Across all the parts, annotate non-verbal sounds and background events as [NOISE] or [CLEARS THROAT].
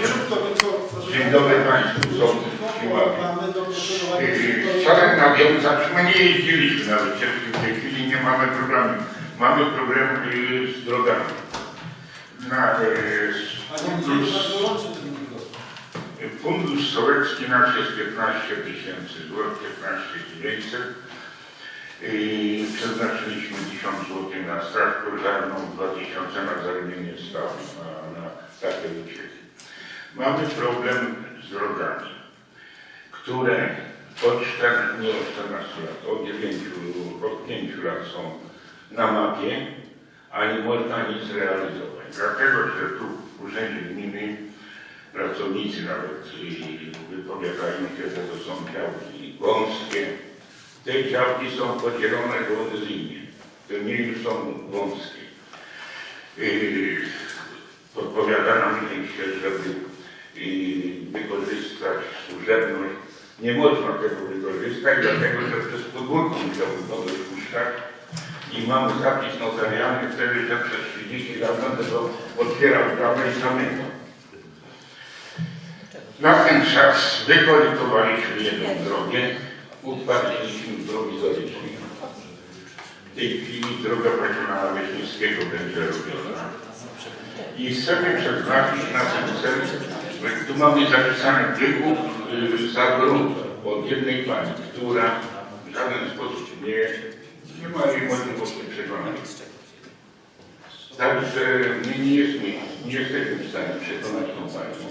Króciutko, tylko proszę Dzień dobry Państwu, do Yy, Chciałem nawiązać, my nie jeździliśmy na wycieczki, w tej chwili nie mamy problemu. Mamy problem yy, z drogami. Na yy, fundusz, fundusz sołecki nasz jest 15 tysięcy złotych, 15 900. Przeznaczyliśmy 1000 zł na straż pożarną, 2000 na zarobienie stawów, na, na takie wycieki. Mamy problem z drogami, które od 14, nie od 14 lat, od 9, od 5 lat są na mapie, a nie można nic zrealizować. Dlatego, że tu w Urzędzie Gminy pracownicy nawet yy, wypowiadają się, że to są działki wąskie. Te działki są podzielone geodezyjnie. To nie już są wąskie. Yy, Podpowiada nam się, żeby yy, wykorzystać służebność. Nie można tego wykorzystać, dlatego że przez pogórku musiałby kogoś puszczać. I mamy zapis notarialny wtedy, że przez 30 lat będę to otwierał bramę i zamykał. Na ten czas wykorytowaliśmy jedną drogę, utwardziliśmy prowizoryczną. W tej chwili droga Paździorna Leśnickiego będzie robiona. I chcemy przeznaczyć na ten cel, tu mamy zapisany wykup y, za grunt od jednej pani, która w żaden sposób nie, nie ma jej możliwości przekonania. Także my nie, jest, nie jesteśmy w stanie przekonać tą panią.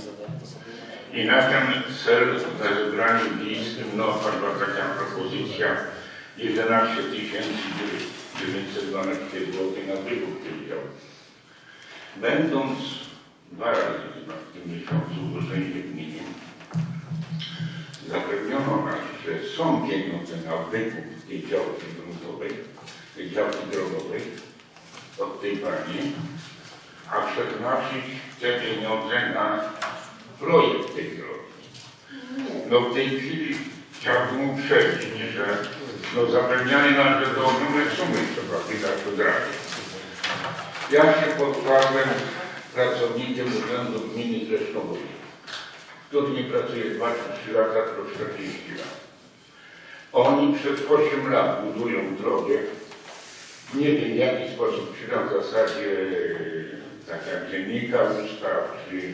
I na ten cel na zebraniu wiejskim no, padła taka propozycja 11 912 zł na wykup tych działów. Będąc dwa razy chyba w tym miesiącu w urzędzie gminy, zapewniono nas, że są pieniądze na wykup tej działki gruntowej, tej działki drogowej od tej pani, a przeznaczyć te pieniądze na projekt tej drogi. No w tej chwili chciałbym uprzedzić, że no zapewniali nas, że do ogromnej sumy trzeba wydać od razu. Ja się podpadłem pracownikiem Urzędu Gminy Zresztowej, który nie pracuje 2 czy 3 lata, tylko 40 lat. Oni przez 8 lat budują drogę. Nie wiem w jaki sposób, czy na zasadzie tak jak dziennika ustaw, czy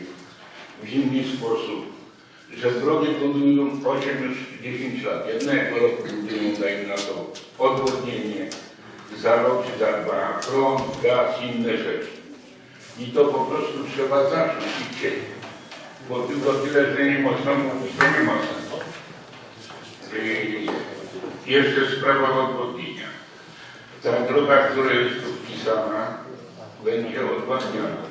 w inny sposób, że drogę budują 8 już 10 lat. Jednego roku budują, dajmy na to, odwodnienie, za rok czy za dwa, prąd, gaz, inne rzeczy. I to po prostu trzeba zacząć i chcieć. Bo tylko tyle, że nie można mówić, to nie. I jeszcze sprawa odwodnienia. Ta droga, która jest tu wpisana, będzie odwadniana.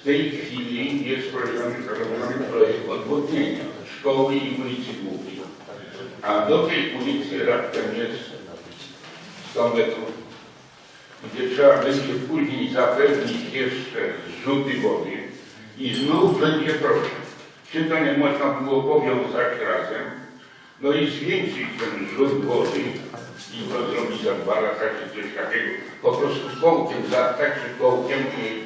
W tej chwili jest robiony projekt odwodnienia szkoły i ulicy Głównej. A do tej ulicy raptem jest 100 metrów, gdzie trzeba będzie później zapewnić jeszcze zrzuty wody i znów będzie problem. Czy to nie można było powiązać razem, no i zwiększyć ten zrzut wody i to zrobić za dwa lata czy coś takiego, po prostu kołkiem zatkać, czy kołkiem,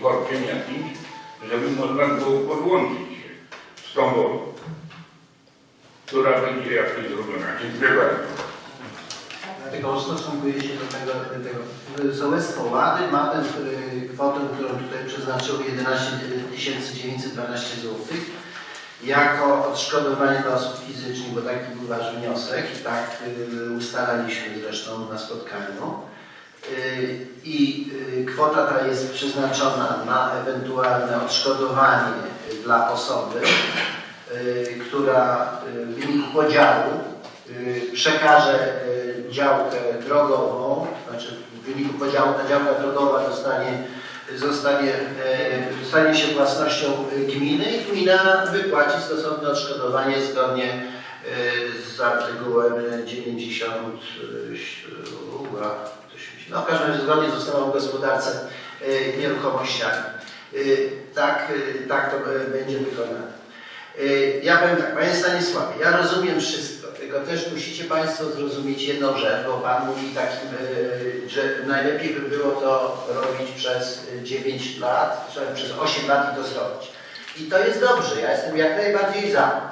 korkiem jakimś, żeby można było podłączyć się z tą wodą, która będzie jakoś zrobiona. Dziękuję bardzo. Dlatego stosunkuję się do tego, do tego. Sołectwo Łady ma tę y, kwotę, którą tutaj przeznaczyło 11 912 zł jako odszkodowanie dla osób fizycznych, bo taki był Wasz wniosek i tak y, ustalaliśmy zresztą na spotkaniu. Y, I y, kwota ta jest przeznaczona na ewentualne odszkodowanie dla osoby, y, która y, w wyniku podziału y, przekaże y, działkę drogową, znaczy w wyniku podziału ta działka drogowa zostanie, zostanie, stanie się własnością y, gminy i gmina wypłaci stosowne odszkodowanie zgodnie y, z artykułem 90, y, no w każdym razie zgodnie z ustawą o gospodarce y, nieruchomościami. Y, Tak, y, tak to będzie wykonane. Ja powiem tak, Panie Stanisławie, ja rozumiem wszystko, tylko też musicie Państwo zrozumieć jedną rzecz, bo Pan mówi takim, że najlepiej by było to robić przez e, 9 lat, przez 8 lat i to zrobić. I to jest dobrze, ja jestem jak najbardziej za.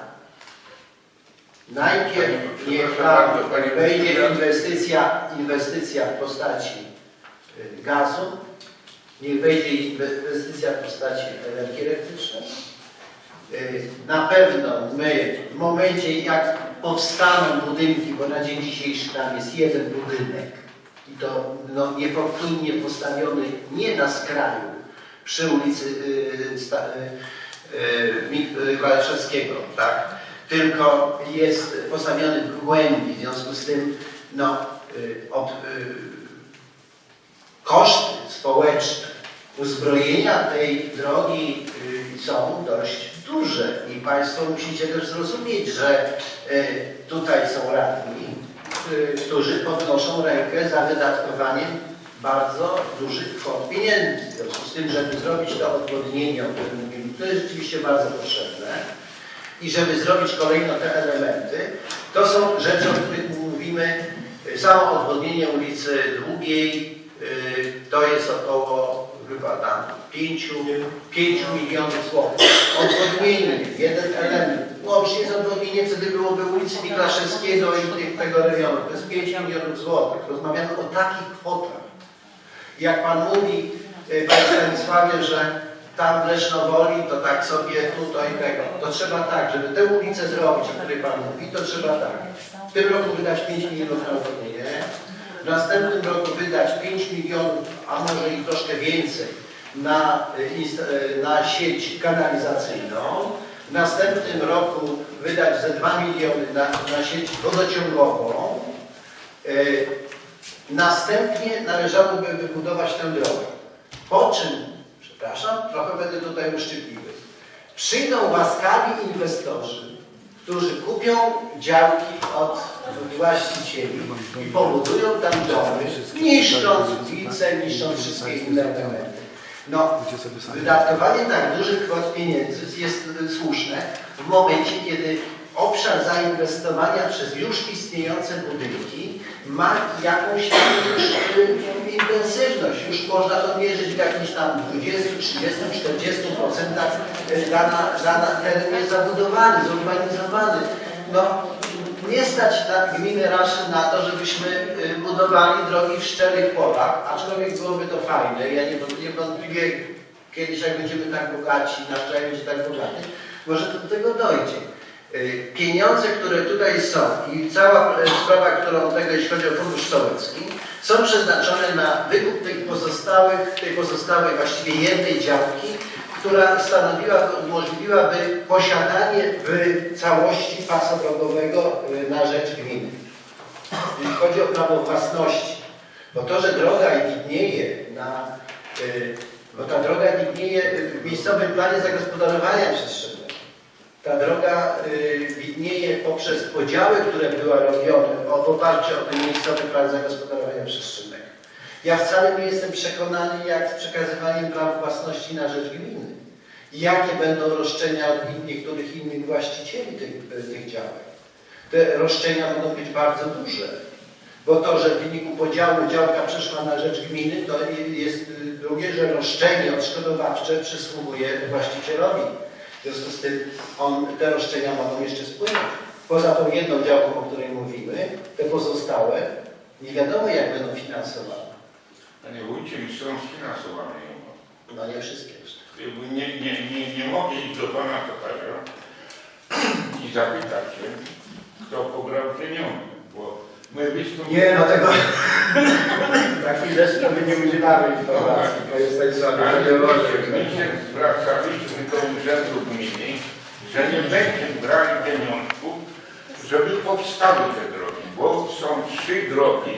Najpierw niech wejdzie inwestycja, inwestycja w postaci y, gazu, niech wejdzie inwestycja w postaci energii elektrycznej. Y, Na pewno my w momencie jak powstaną budynki, bo na dzień dzisiejszy tam jest jeden budynek i to no, niefortunnie postawiony nie na skraju przy ulicy y, sta, y, y, Mik- y, Walczewskiego, tak? Tylko jest postawiony w głębi, w związku z tym no, y, y, koszty społeczne uzbrojenia tej drogi y, są dość duże. I Państwo musicie też zrozumieć, że tutaj są radni, którzy podnoszą rękę za wydatkowaniem bardzo dużych kwot pieniędzy. W związku z tym, żeby zrobić to odwodnienie, o którym mówimy, to jest rzeczywiście bardzo potrzebne i żeby zrobić kolejno te elementy, to są rzeczy, o których mówimy. Samo odwodnienie ulicy Długiej y, to jest około chyba tam 5, 5 milionów złotych. Odwodnienie, jeden element. Łącznie z odwodnieniem wtedy byłoby ulicy Miklaszewskiego i tego rejonu. To jest 5 milionów złotych. Rozmawiamy o takich kwotach. Jak Pan mówi, y, Panie Stanisławie, że tam w Lesznowoli, to tak sobie tutaj tego. To trzeba tak, żeby tę ulicę zrobić, o której Pan mówi, to trzeba tak. W tym roku wydać 5 milionów na odwodnienie, w następnym roku wydać 5 milionów, a może i troszkę więcej na, inst- y, na sieć kanalizacyjną, w następnym roku wydać ze 2 miliony na, na sieć wodociągową, y, Następnie należałoby wybudować tę drogę. Po czym, przepraszam, trochę będę tutaj uszczypliwy, przyjdą łaskawi inwestorzy, którzy kupią działki od właścicieli i pobudują tam domy, niszcząc ulice, niszcząc wszystkie inne elementy. No, wydatkowanie tak dużych kwot pieniędzy jest słuszne w momencie, kiedy obszar zainwestowania przez już istniejące budynki ma jakąś już intensywność. Już można to mierzyć w jakimś tam 20, 30, 40 procentach. y, Dana, dana teren jest zabudowany, zorganizowany. No, nie stać na gminę Raszyn na to, żebyśmy y, budowali drogi w szczerych polach, aczkolwiek byłoby to fajne. Ja nie- niewątpliwie kiedyś jak będziemy tak bogaci, nasz kraj będzie tak bogaty, może do tego dojdzie. Y, Pieniądze, które tutaj są i cała y, sprawa, którą tego, jeśli chodzi o Fundusz Sołecki, są przeznaczone na wykup tych pozostałych, tej pozostałej właściwie jednej działki, która stanowiła, umożliwiłaby posiadanie w całości pasa drogowego y, na rzecz gminy. Jeśli chodzi o prawo własności, bo to, że droga widnieje na, y, bo ta droga widnieje w miejscowym planie zagospodarowania przestrzennego. Ta droga y, widnieje poprzez podziały, które były robione w oparciu o ten miejscowy plan zagospodarowania przestrzennego. Ja wcale nie jestem przekonany, jak z przekazywaniem praw własności na rzecz gminy. Jakie będą roszczenia od niektórych innych właścicieli tych, tych działek. Te roszczenia mogą być bardzo duże. Bo to, że w wyniku podziału działka przeszła na rzecz gminy, to jest y, drugie, że roszczenie odszkodowawcze przysługuje właścicielowi. W związku z tym on, te roszczenia mogą jeszcze spłynąć. Poza tą jedną działką, o której mówimy, te pozostałe nie wiadomo jak będą finansowane. Panie wójcie, i są sfinansowane. No nie wszystkie jeszcze. Nie, nie, nie, nie mogę iść do pana tokarza [CLEARS THROAT] i zapytać się, kto pobrał pieniądze. Nie, no tego na chwileczkę my nie udzielamy informacji, bo jest tak zwane my się zwracaliśmy do urzędu gminy, że nie będzie brali pieniążków, żeby powstały te drogi, bo są trzy drogi,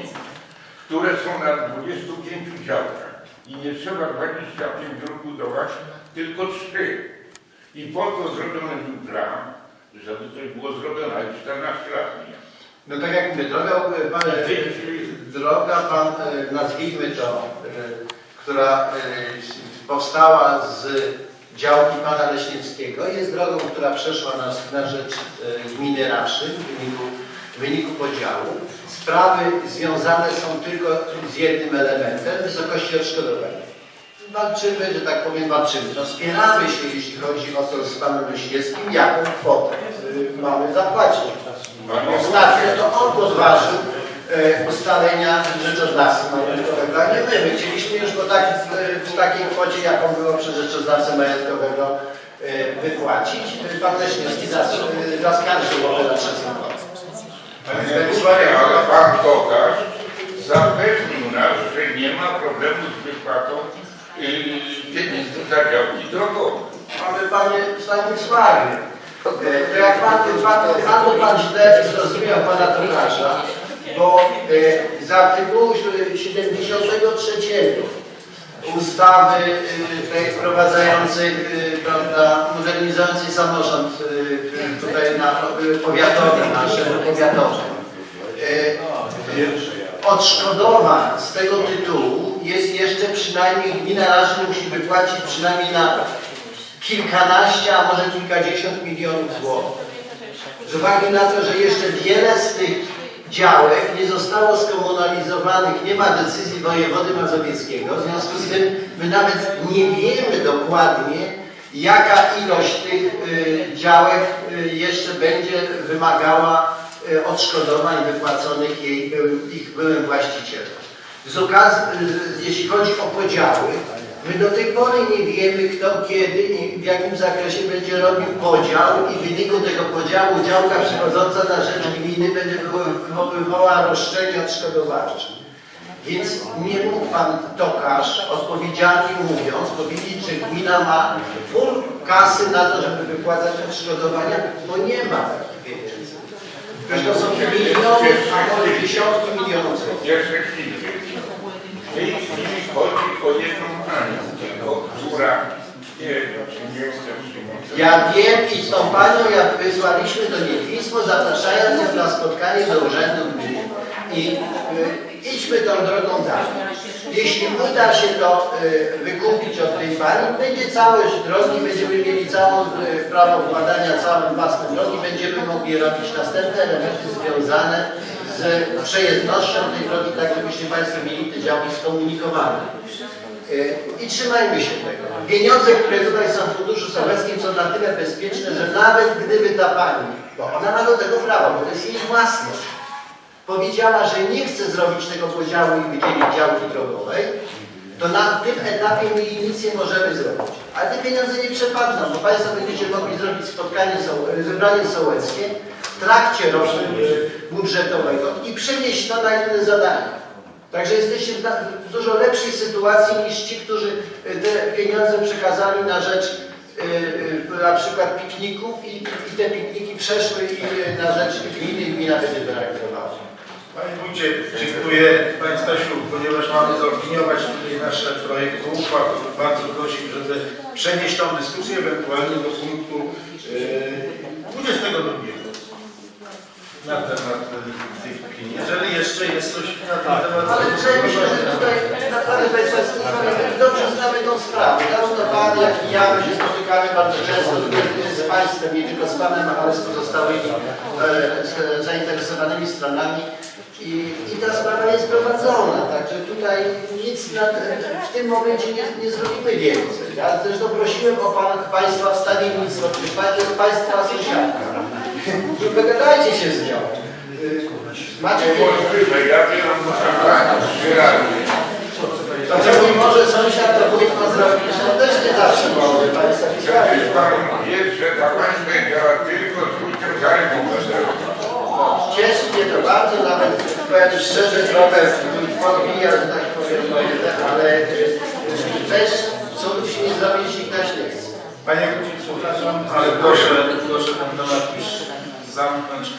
które są na 25 działkach i nie trzeba 25 dróg budować, tylko trzy. I po to zrobiony był plan, żeby coś było zrobione, ale 14 lat mija. No tak jak mówię, droga, pan, droga pan, e, nazwijmy to, e, która e, powstała z działki pana Leśniewskiego, jest drogą, która przeszła na, na rzecz gminy Raszyn w wyniku w wyniku podziału. Sprawy związane są tylko z jednym elementem, wysokości odszkodowania. Walczymy, że tak powiem, walczymy. No, spieramy się, jeśli chodzi o to z panem Leśniewskim, jaką kwotę mamy zapłacić. Ostatnio to on podważył e, ustalenia rzeczoznawcy majątkowego, a nie my. My chcieliśmy już go tak, e, w takiej kwocie, jaką było przez rzeczoznawcę majątkowego e, wypłacić. E, Pan Leśniewski zas- e, zaskarżył sądowy. Panie Wójcie, ale pan Tokarz zapewnił nas, że nie ma problemu z wypłatą yy, pieniędzy za działki drogowe. Ale panie Stanisławie, e, jak pan, pan, albo pan źle zrozumiał pana Tokarza, bo e, z artykułu 73 ustawy e, tej wprowadzającej, e, prawda, modernizującej samorząd tutaj na powiatowy, na szczeblu powiatowym. E, Odszkodowań z tego tytułu jest jeszcze przynajmniej gmina raczej musi wypłacić przynajmniej na kilkanaście, a może kilkadziesiąt milionów złotych. Z uwagi na to, że jeszcze wiele z tych działek nie zostało skomunalizowanych, nie ma decyzji wojewody mazowieckiego, w związku z tym my nawet nie wiemy dokładnie, jaka ilość tych y, działek y, jeszcze będzie wymagała y, odszkodowań wypłaconych jej, ich byłym właścicielom. Z okazji, jeśli chodzi o podziały, my do tej pory nie wiemy, kto kiedy i w jakim zakresie będzie robił podział i w wyniku tego podziału działka przychodząca na rzecz gminy będzie wywoływała roszczenie odszkodowawcze. Więc nie mógł pan Tokarz, odpowiedzialnie mówiąc, powiedzieć, że gmina ma full kasy na to, żeby wypłacać odszkodowania, bo nie ma takich pieniędzy. To są miliony, a może dziesiątki milionów. Jeszcze chwilę. Tej chwili chodzi o jedną panią, która nie nie. Ja wiem i z tą panią jak wysłaliśmy do niej pismo, zapraszając ją na spotkanie do urzędu gminy. I y, idźmy tą drogą dalej. Jeśli uda się to y, wykupić od tej pani, będzie całość drogi, będziemy mieli całą y, prawo wkładania całą własną drogi, będziemy mogli robić następne elementy związane z przejezdnością tej drogi, tak żebyście Państwo mieli te działki skomunikowane. Y, I trzymajmy się tego. Pieniądze, które tutaj są w Funduszu Sowieckim są na tyle bezpieczne, że nawet gdyby ta pani, bo ona ma do tego prawo, bo to jest jej własność, powiedziała, że nie chce zrobić tego podziału i wydzielić działki drogowej, to na tym etapie my nic nie możemy zrobić. Ale te pieniądze nie przepadną, bo Państwo będziecie mogli zrobić spotkanie, zebranie sołeckie w trakcie y, budżetowego i przenieść to na inne zadania. Także jesteście w dużo lepszej sytuacji niż ci, którzy y, te pieniądze przekazali na rzecz y, y, na przykład pikników i, i te pikniki przeszły i, na rzecz gminy gmina będzie to realizowała. Panie Wójcie, dziękuję Panie Stasiu, ponieważ mamy zaopiniować tutaj nasze projekty uchwał, to bardzo prosił, żeby przenieść tą dyskusję ewentualnie do punktu e, 22 na temat e, tych opinii. Jeżeli jeszcze jest coś na ten temat, Ale wydaje mi się, że tutaj naprawdę Państwo my dobrze znamy tą sprawę. Zarówno Pan, jak i ja, my się spotykamy bardzo często z, Państwem, nie tylko z Panem, ale z pozostałymi e, zainteresowanymi stronami. I, I ta sprawa jest prowadzona, także tutaj nic na, w tym momencie nie, nie zrobimy więcej. Ja zresztą prosiłem o pan, Państwa wstawiennictwo, czy to jest Państwa sąsiadka. Wygadajcie się z nią. Y, Macie nie może sąsiad, to wujek ma zrobić, no też nie zawsze może, panie Stanisławie. Przecież pan wie, że ta pańska działa tylko z wójtem. Cieszy mnie to bardzo, nawet powiem szczerze, trochę podbija,